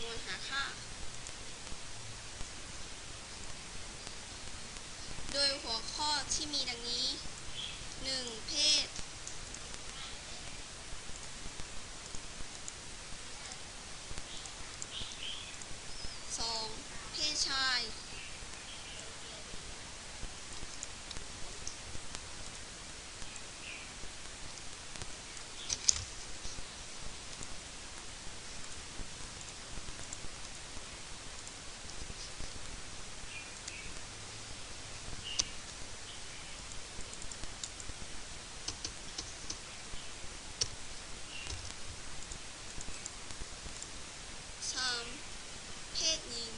ำนวนหาค่า โดยหัวข้อที่มีดังนี้ 1. เพศ 2. เพศชาย 3. เพศหญิง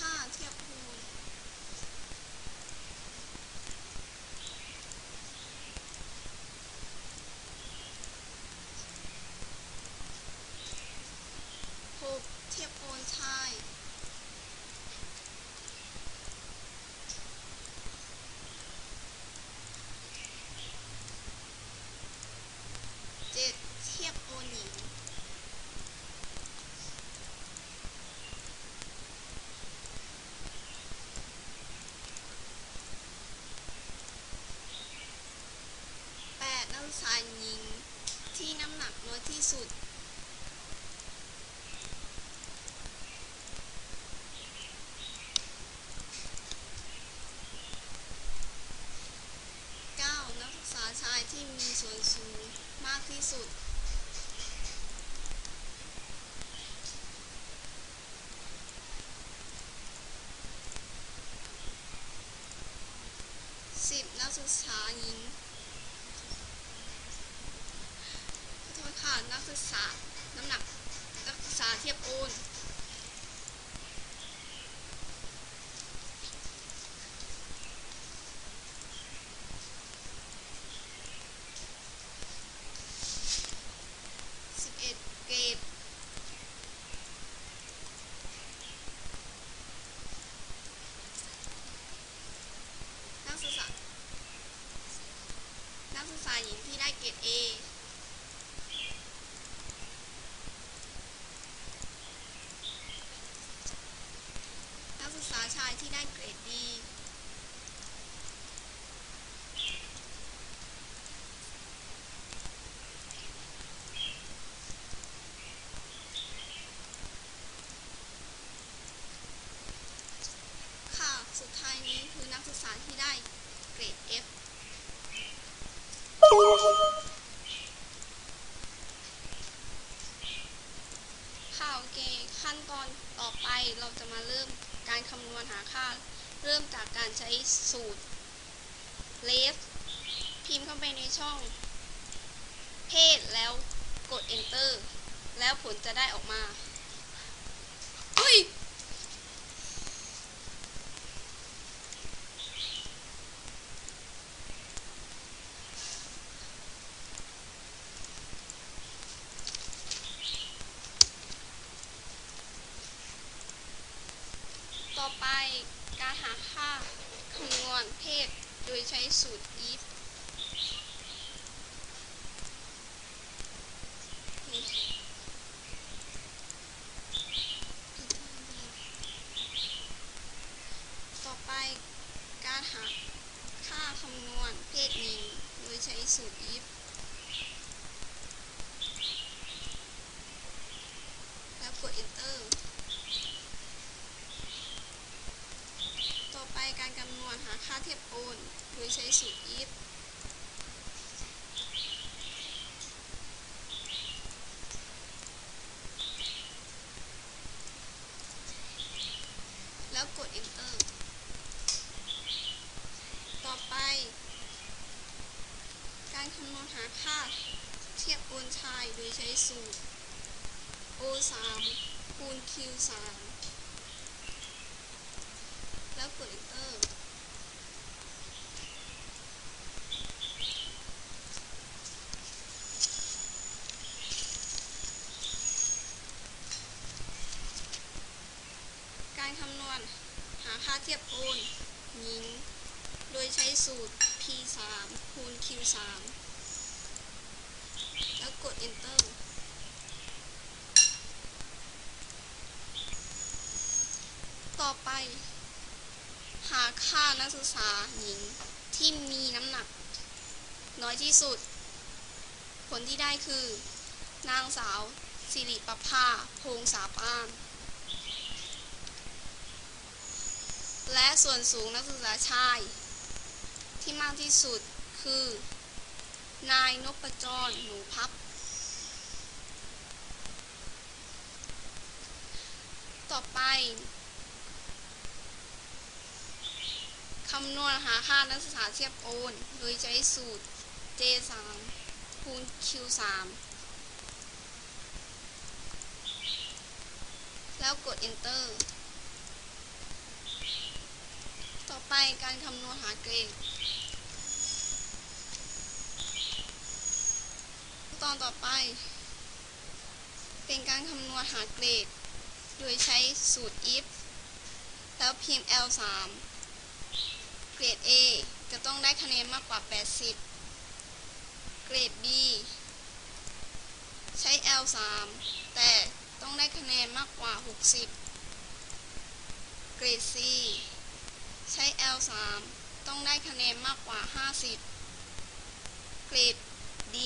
5. เทียบคูณ 6. เทียบโอนชาย เจ็ดเทียบโอนหญิง แปดนักศึกษาหญิงที่น้ำหนักน้อยที่สุด เก้านักศึกษาชาย ที่มีส่วนสูงมากที่สุด สิบนักศึกษาหญิง ขอโทษค่ะ นักศึกษา น้ำหนัก นักศึกษาเทียบโอน สิบเอ็ดเกรดนักศึกษา นักศึกษาหญิงที่ได้เกรด A นักศึกษาชายที่ได้เกรด D ค่ะสุดท้ายนี้คือนักศึกษาที่ได้เกรด F ค่ะโอเค ขั้นตอนต่อไป เราจะมาเริ่มการคำนวณหาค่า เริ่มจากการใช้สูตร left พิมพ์เข้าไปในช่อง เพศแล้วกด enter แล้วผลจะได้ออกมา เฮ้ย ต่อไปการหาค่า คำนวณเพศโดยใช้สูตร if ต่อไปการหาค่าคำนวณเพศหญิงโดยใช้สูตร if แล้วกด enter อไปการคำนวณหาค่าเทียบโอนโดยใช้สูตร if แล้วกด enter ต่อไป การคำนวณหาค่าเทียบโอนชายโดยใช้สูตร o 3คูณ q 3 กด enter การค่าเทียบโอนหญิง โดยใช้สูตร p 3คูณ q 3แล้วกด enter ต่อไปาค่านักศึกษาหญิงที่มีน้ำหนัก น้อยที่สุด ผลที่ได้คือ นางสาวสิริประภาพงษาปานและส่วนสูงนักศึกษาชาย ที่มากที่สุดคือ นายนพจรหนูพับ ต่อไป คำนวณหาค่านักศึกษาเทียบโอน โดยใช้สูตร J3 คูณ Q3 แล้วกด enter ต่อไปการคำนวณหาเกรดตอนต่อไป เป็นการคำนวณหาเกรด โดยใช้สูตร if แล้วพิมพ์ L3 เกรด A จะต้องได้คะแนนมากกว่า 80 เกรด B ใช้ L3 แต่ต้องได้คะแนนมากกว่า 60 เกรด C ใช้ L3 ต้องได้คะแนนมากกว่า 50 เกรด D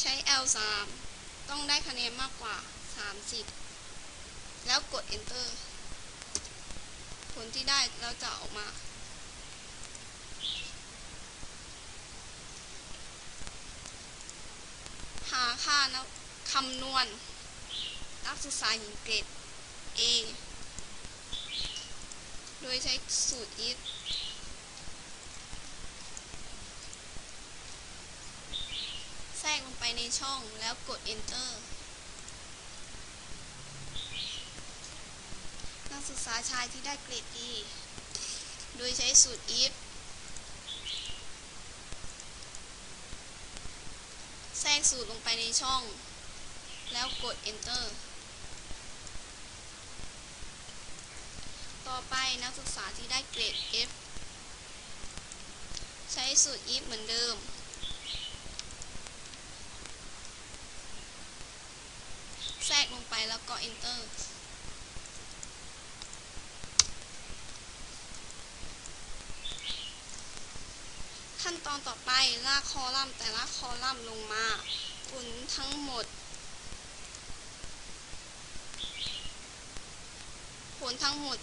ใช้ L3 ต้องได้คะแนนมากกว่า 30 แล้วกด enter ผลที่ได้เราจะออกมา หาค่านะคำนวณ นักศึกษาหญิงเกรด A โดยใช้สูตร if แทรกลงไปในช่องแล้วกด enter นัก ศึกษาชายที่ได้เกรด E โดยใช้สูตร if แทรกสูตรลงไปในช่อง แล้วกด enter ต่อไปนักศึกษาที่ได้เกรด F ใช้สูตร if เหมือนเดิม แทรกลงไปแล้วก็ enter ขั้นตอนต่อไปลากคอลัมน์แต่ละคอลัมน์ลงมาขุนทั้งหมดผลทั้งหมด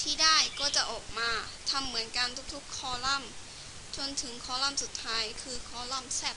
ที่ได้ก็จะออกมาทำเหมือนกันทุกๆ คอลัมน์ จนถึงคอลัมน์สุดท้ายคือคอลัมน์แซ่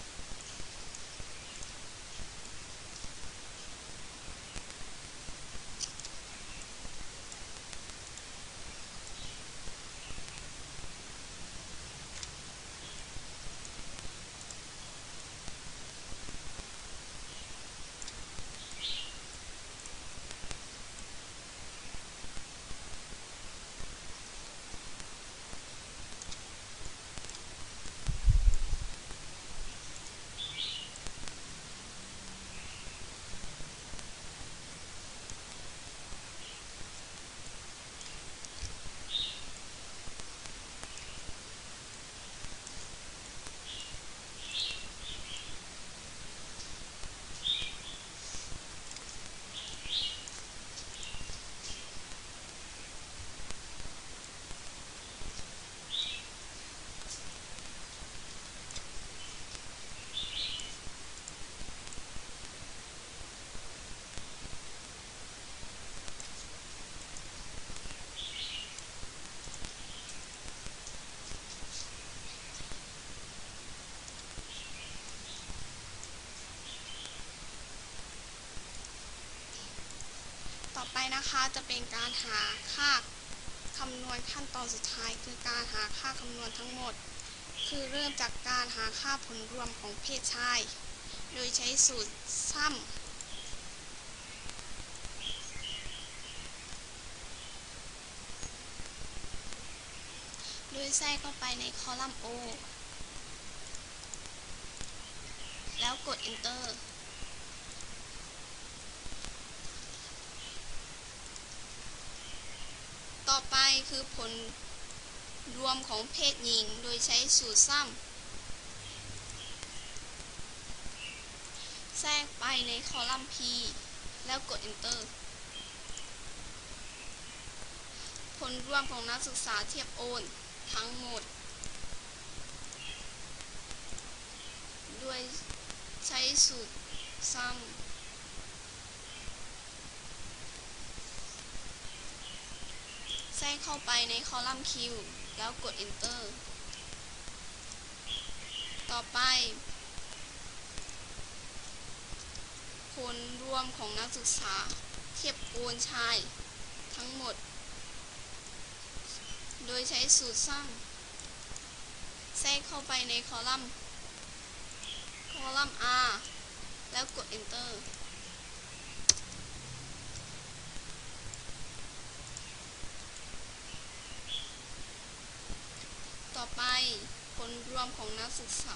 ไป นะคะจะเป็นการหาค่าคำนวณขั้นตอนสุดท้าย คือการหาค่าคำนวณทั้งหมด คือเริ่มจากการหาค่าผลรวมของเพศชาย โดยใช้สูตรซ้ำโดยแทรกเข้าไปในคอลัมน์ O แล้วกด enter คือผลรวมของเพศหญิงโดยใช้สูตรซ้ำแทรกไปในคอลัมน์ P แล้วกด Enter ผลรวมของนักศึกษาเทียบโอนทั้งหมด ด้วยใช้สูตรซ้ำแทรก เข้าไปในคอลัมน์ Q แล้วกด Enter ต่อไป ผลรวมของนักศึกษา เทียบโอนชายทั้งหมด โดยใช้สูตรสร้าง แทรกเข้าไปในคอลัมน์ คอลัมน์ R แล้วกด Enter ต่อไป ผลรวมของนักศึกษา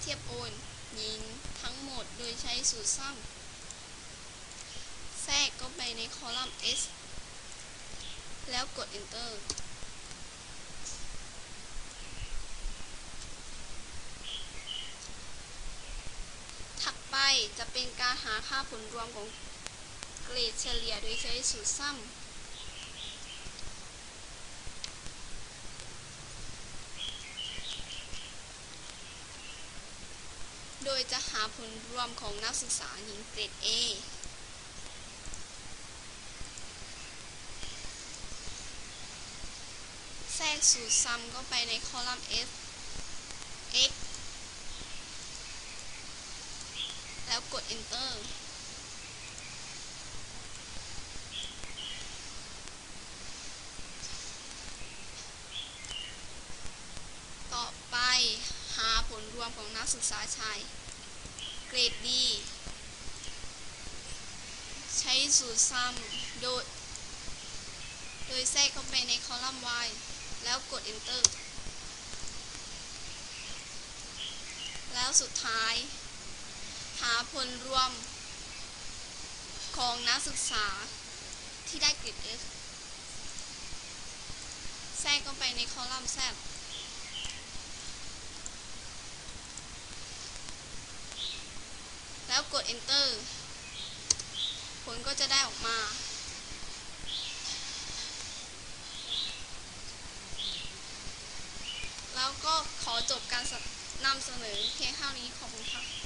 เทียบโอนหญิงทั้งหมดโดยใช้สูตรซ้ำแทรกเข้าไปในคอลัมน์ S แล้วกด Enter ถัดไปจะเป็นการหาค่าผลรวมของเกรดเฉลี่ยโดยใช้สูตรซ้ำโดยจะหาผล รวมของนักศึกษาหญิงเกรด A แทรกสูตรซ้ำเข้าไปในคอลัมน์ F x แล้วกด Enter ต่อไปหาผลรวมของนักศึกษาชาย เกรด D ใช้สูตรซ้ำโดย โดยแทรกเข้าไปในคอลัมน์ Y แล้วกด Enter แล้วสุดท้าย หาผลรวมของนักศึกษาที่ได้เกรด S แทรกเข้าไปในคอลัมน์ Z แล้วกด Enter ผลก็จะได้ออกมาแล้วก็ขอจบการนำเสนอเพียงเท่านี้ขอบคุณค่ะ